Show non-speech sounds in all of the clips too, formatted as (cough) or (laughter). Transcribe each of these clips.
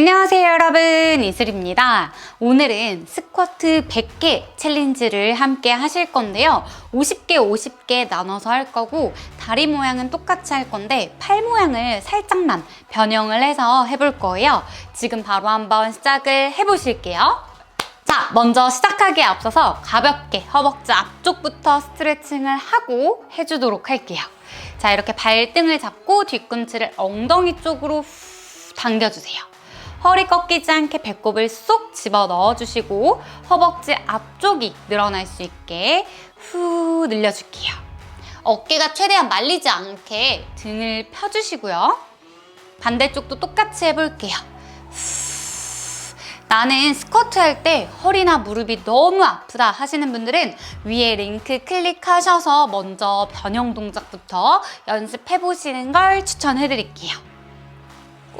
안녕하세요 여러분. 이슬입니다. 오늘은 스쿼트 100개 챌린지를 함께 하실 건데요. 50개 50개 나눠서 할 거고 다리 모양은 똑같이 할 건데 팔 모양을 살짝만 변형을 해서 해볼 거예요. 지금 바로 한번 시작을 해보실게요. 자 먼저 시작하기에 앞서서 가볍게 허벅지 앞쪽부터 스트레칭을 하고 해주도록 할게요. 자 이렇게 발등을 잡고 뒤꿈치를 엉덩이 쪽으로 후 당겨주세요 허리 꺾이지 않게 배꼽을 쏙 집어 넣어주시고 허벅지 앞쪽이 늘어날 수 있게 후 늘려줄게요. 어깨가 최대한 말리지 않게 등을 펴주시고요. 반대쪽도 똑같이 해볼게요. 후. 나는 스쿼트 할 때 허리나 무릎이 너무 아프다 하시는 분들은 위에 링크 클릭하셔서 먼저 변형 동작부터 연습해 보시는 걸 추천해 드릴게요.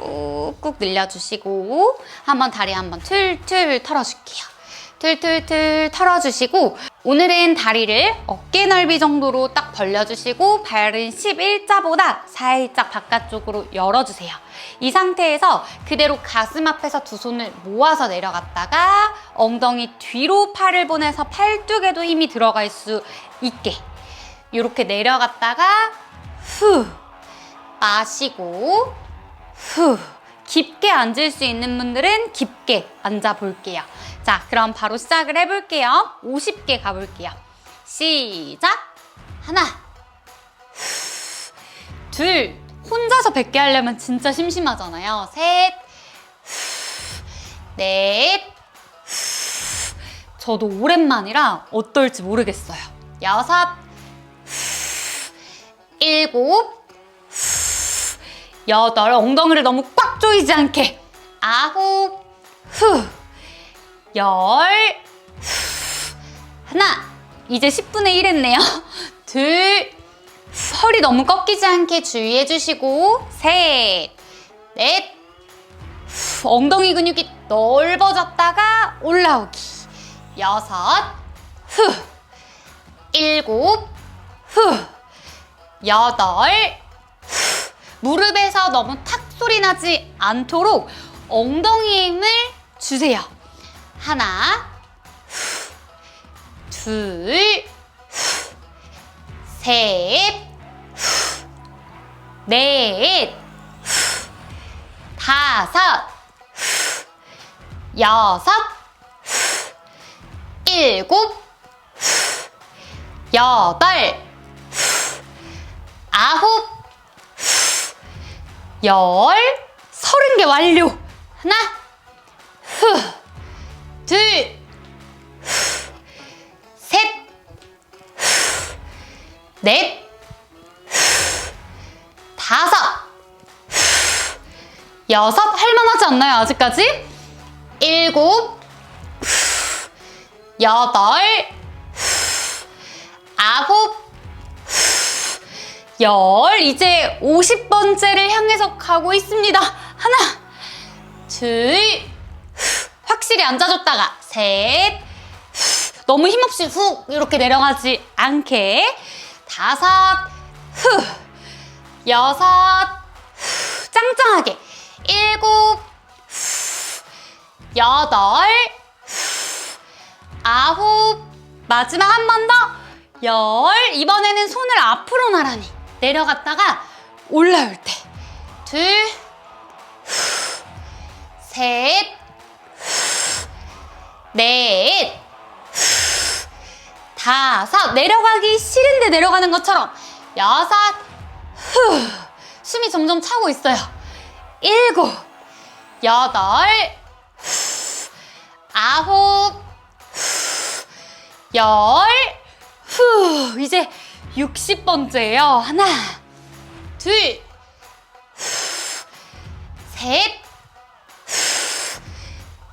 꾹꾹 늘려주시고 한번 다리 한번 툴툴 털어줄게요. 툴툴툴 털어주시고 오늘은 다리를 어깨 넓이 정도로 딱 벌려주시고 발은 11자보다 살짝 바깥쪽으로 열어주세요. 이 상태에서 그대로 가슴 앞에서 두 손을 모아서 내려갔다가 엉덩이 뒤로 팔을 보내서 팔뚝에도 힘이 들어갈 수 있게 이렇게 내려갔다가 후 마시고 후 깊게 앉을 수 있는 분들은 깊게 앉아 볼게요. 자, 그럼 바로 시작을 해볼게요. 50개 가볼게요. 시작! 하나, 후, 둘, 혼자서 100개 하려면 진짜 심심하잖아요. 셋, 후, 넷, 후, 저도 오랜만이라 어떨지 모르겠어요. 여섯, 후, 일곱, 여덟 엉덩이를 너무 꽉 조이지 않게. 아홉 후. 열, 후, 하나 이제 10분의 1 했네요. 둘 후, 허리 너무 꺾이지 않게 주의해 주시고 셋, 넷. 후, 엉덩이 근육이 넓어졌다가 올라오기. 여섯 후. 일곱 후. 여덟 무릎에서 너무 탁 소리 나지 않도록 엉덩이 힘을 주세요. 하나, 후, 둘, 후, 셋, 후, 넷, 후, 다섯, 후, 여섯, 후, 일곱, 후, 여덟, 후, 아홉, 열, 서른 개 완료. 하나, 후, 둘, 후, 셋, 후, 넷, 후, 다섯, 후, 여섯. 할만하지 않나요, 아직까지? 일곱, 후, 여덟, 후, 아홉, 열 이제 50번째를 향해서 가고 있습니다. 하나, 둘, 확실히 앉아줬다가 셋, 너무 힘없이 훅 이렇게 내려가지 않게. 다섯, 후, 여섯, 후, 짱짱하게. 일곱, 후, 여덟, 후, 아홉, 마지막 한 번 더, 열, 이번에는 손을 앞으로 나란히 내려갔다가 올라올 때. 둘, 후, 셋, 후, 넷, 후, 다섯. 내려가기 싫은데 내려가는 것처럼 여섯, 후, 숨이 점점 차고 있어요. 일곱, 여덟, 후, 아홉, 후, 열, 후, 이제 60번째예요. 하나, 둘, 셋,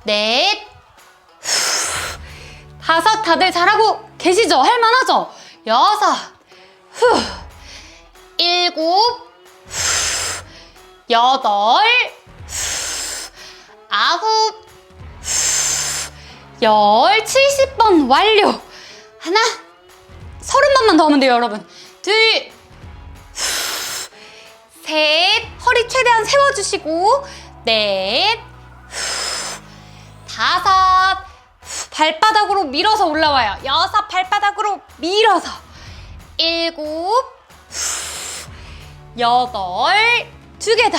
넷, 다섯 다들 잘하고 계시죠? 할만하죠? 여섯, 후, 일곱, 여덟, 아홉, 열, 70번 완료. 하나, 서른 번만 더 하면 돼요, 여러분. 둘, 셋, 허리 최대한 세워주시고, 넷, 다섯, 후, 발바닥으로 밀어서 올라와요. 여섯, 발바닥으로 밀어서. 일곱, 후, 여덟, 두 개 더.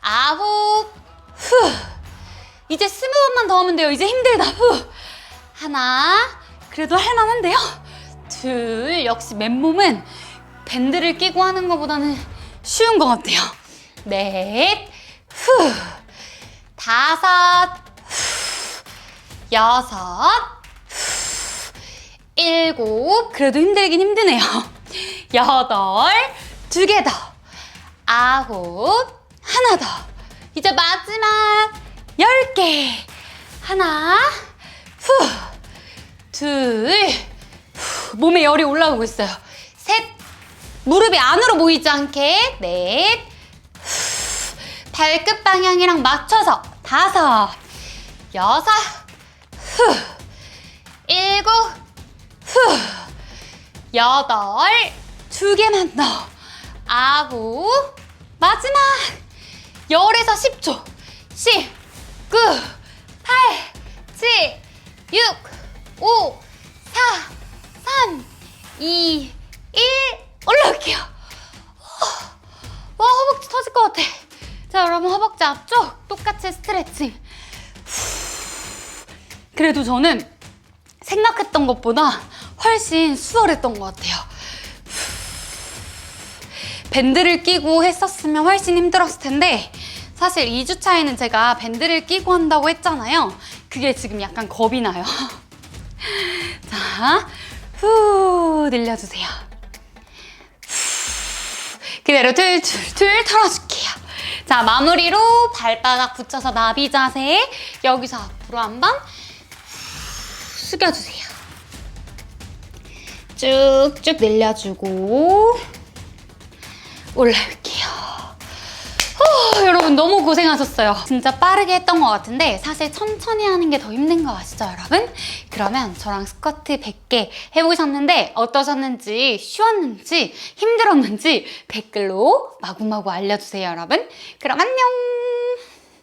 아홉, 후. 이제 스무 번만 더 하면 돼요. 이제 힘들다. 후. 하나, 그래도 할만한데요? 둘, 역시 맨몸은 밴드를 끼고 하는 것보다는 쉬운 것 같아요. 넷, 후. 다섯, 후. 여섯, 후. 일곱, 그래도 힘들긴 힘드네요. (laughs) 여덟, 두 개 더. 아홉, 하나 더. 이제 마지막 열 개. 하나, 후, 둘, 후, 몸에 열이 올라오고 있어요. 셋, 무릎이 안으로 모이지 않게. 넷, 후, 발끝 방향이랑 맞춰서. 다섯, 여섯, 후, 일곱, 후, 여덟, 두 개만 더. 아홉, 마지막. 열에서 10초. 10, 9, 8, 7, 6, 5, 4, 3, 2, 1. 올라올게요. 와, 허벅지 터질 것 같아. 자, 여러분, 허벅지 앞쪽 똑같이 스트레칭. 그래도 저는 생각했던 것보다 훨씬 수월했던 것 같아요. 밴드를 끼고 했었으면 훨씬 힘들었을 텐데 사실 2주 차에는 제가 밴드를 끼고 한다고 했잖아요. 그게 지금 약간 겁이 나요. (laughs) 자, 후 늘려주세요. 후, 그대로 툴툴툴 털어줄게요. 자, 마무리로 발바닥 붙여서 나비 자세. 여기서 앞으로 한번 후, 숙여주세요. 쭉쭉 늘려주고 올라올게요. 후, (gasps) 여러분 너무 고생하셨어요. 진짜 빠르게 했던 것 같은데 사실 천천히 하는 게 더 힘든 거 아시죠 여러분? 그러면 저랑 스쿼트 100개 해보셨는데 어떠셨는지 쉬웠는지 힘들었는지 댓글로 마구마구 알려주세요 여러분. 그럼 안녕!